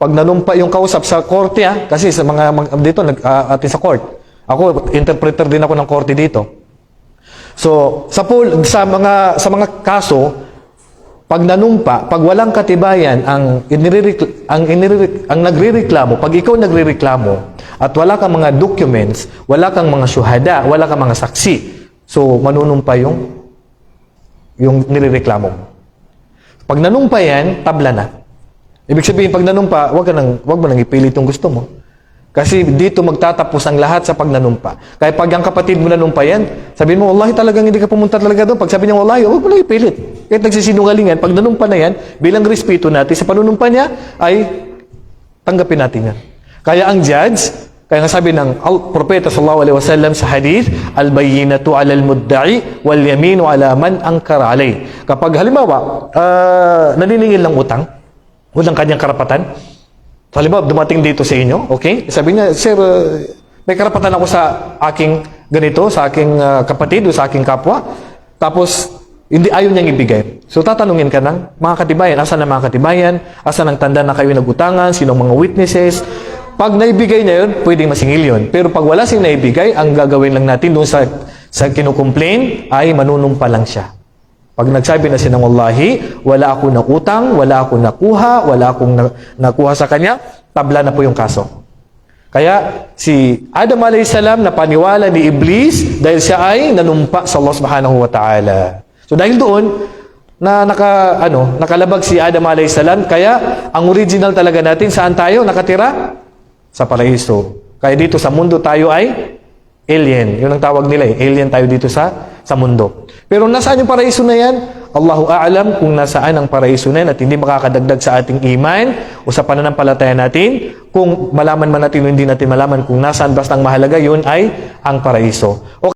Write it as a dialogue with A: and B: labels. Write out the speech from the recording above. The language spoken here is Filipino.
A: pag nanumpa yung kausap sa korte ah, kasi sa mga, dito nag ah, atin sa court. Ako interpreter din ako ng korte dito. So, sa pool, sa mga sa mga kaso, pag nanumpa, pag walang katibayan ang inirirek, ang inirirek, ang nagrereklamo, pag ikaw nagrereklamo at wala kang mga documents, wala kang mga syuhada, wala kang mga saksi, so manunumpa yung yung nirereklamo mo. Pag nanumpa yan, tabla na. Ibig sabihin, pag nanumpa, wag, ka nang, wag mo nang ipilit yung gusto mo. Kasi dito magtatapos ang lahat sa pagnanumpa. Kaya pag ang kapatid mo nanumpa yan, sabihin mo, wallahi talagang hindi ka pumunta talaga doon. Pag sabi niya, wallahi, huwag mo lang ipilit. Kahit nagsisinungalingan, pag nanumpa na yan, bilang respeto natin sa panunumpa niya, ay tanggapin natin yan. Kaya ang judge, kaya nga sabi ng Propeta sallallahu alaihi wasallam sa hadith, al-bayyinatu 'ala al-mudda'i wal yaminu 'ala man ankara alay. Kapag halimbawa, uh, naniningil ng utang, walang kanyang karapatan. Halimbawa, dumating dito sa inyo, okay? Sabi niya, Sir, uh, may karapatan ako sa aking ganito, sa aking uh, kapatid o sa aking kapwa. Tapos, hindi ayaw niyang ibigay. So, tatanungin ka ng mga katibayan. Asan ang mga katibayan? Asan ang tanda na kayo nagutangan? Sinong mga witnesses? Pag naibigay niya yun, pwedeng masingil yun. Pero pag wala siyang naibigay, ang gagawin lang natin doon sa, sa kinukomplain ay manunumpa lang siya. Pag nagsabi na siya ng wallahi, wala ako na utang, wala ako nakuha, wala akong na, nakuha sa kanya, tabla na po yung kaso. Kaya si Adam alayhis salam na paniwala ni Iblis dahil siya ay nanumpa sa Allah subhanahu wa ta'ala. So dahil doon, na naka, ano, nakalabag si Adam salam, kaya ang original talaga natin, saan tayo nakatira? Sa paraiso. Kaya dito sa mundo tayo ay alien. Yun ang tawag nila eh. Alien tayo dito sa sa mundo. Pero nasaan yung paraiso na yan? Allahu a'lam kung nasaan ang paraiso na yan at hindi makakadagdag sa ating iman o sa pananampalataya natin. Kung malaman man natin o hindi natin malaman kung nasaan, basta ang mahalaga yun ay ang paraiso. O